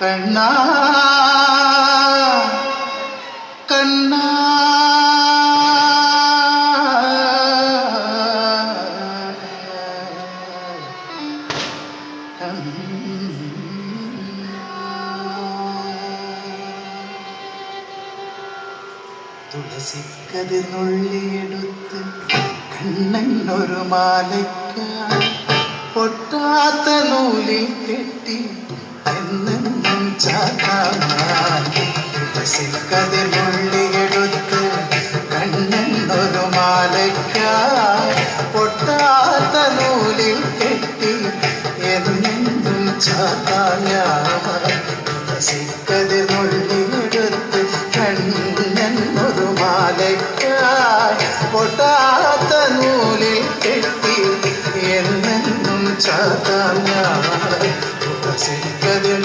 കണ്ണ കണ്ണ. തുളസിക്കതിനുള്ളിയെടുത്ത് കണ്ണൻ ഒരു മാലയ്ക്കായി പൊട്ടാത്ത നൂലിൽ കെട്ടി എന്നെന്നും ചാത്താൻ തുളസിക്കതിർ നുള്ളിയെടുത്ത് കണ്ണനൊരു മാലയ്ക്ക പൊട്ടാത്ത നൂലിൽ കെട്ടി എന്നെന്നും ചാത്താൻ തുളസിക്കതിർ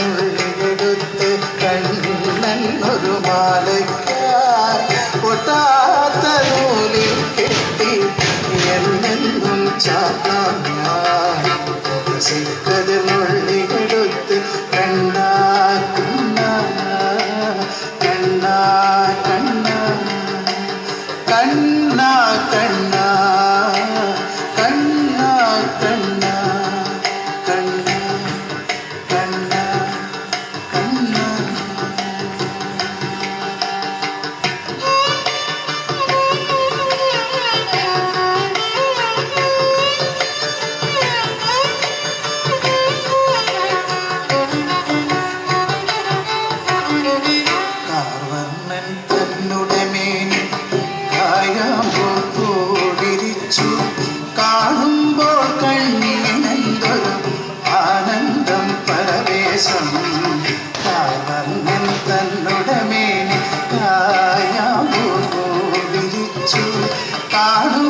ഉടസിക്കതിനുള്ളിലെടുത്ത് കണ്ണൻ ഒരു മാലയ്ക്കാൻ ഒട്ടാത്ത നൂലിൽ കെട്ടി എന്നെന്നും ചാത്താൻ ഉടസിക്കതിനുള്ളിലെടുത്ത് കണ്ണാ കണ്ണാ കണ്ണാ യേശു കാണുമ്പോൾ കണ്ണിനെന്തൊരു ആനന്ദം പരവേശം. തന്നുടമേനെ കായാമോ വിരിച്ചു കാണും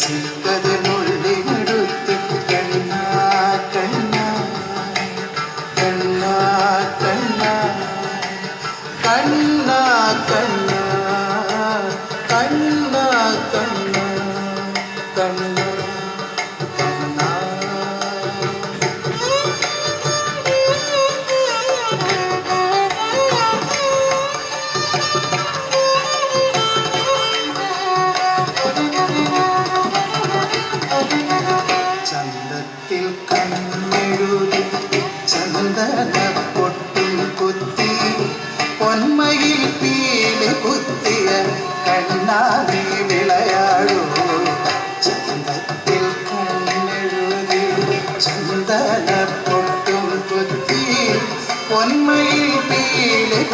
சிரிப்பது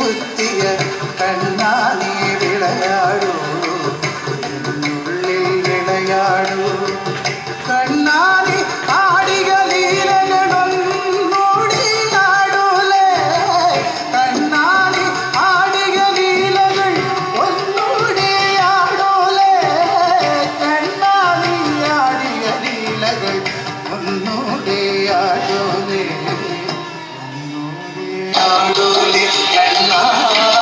குத்திய கண்ணாலே விளையாடும் నాడు కన్నా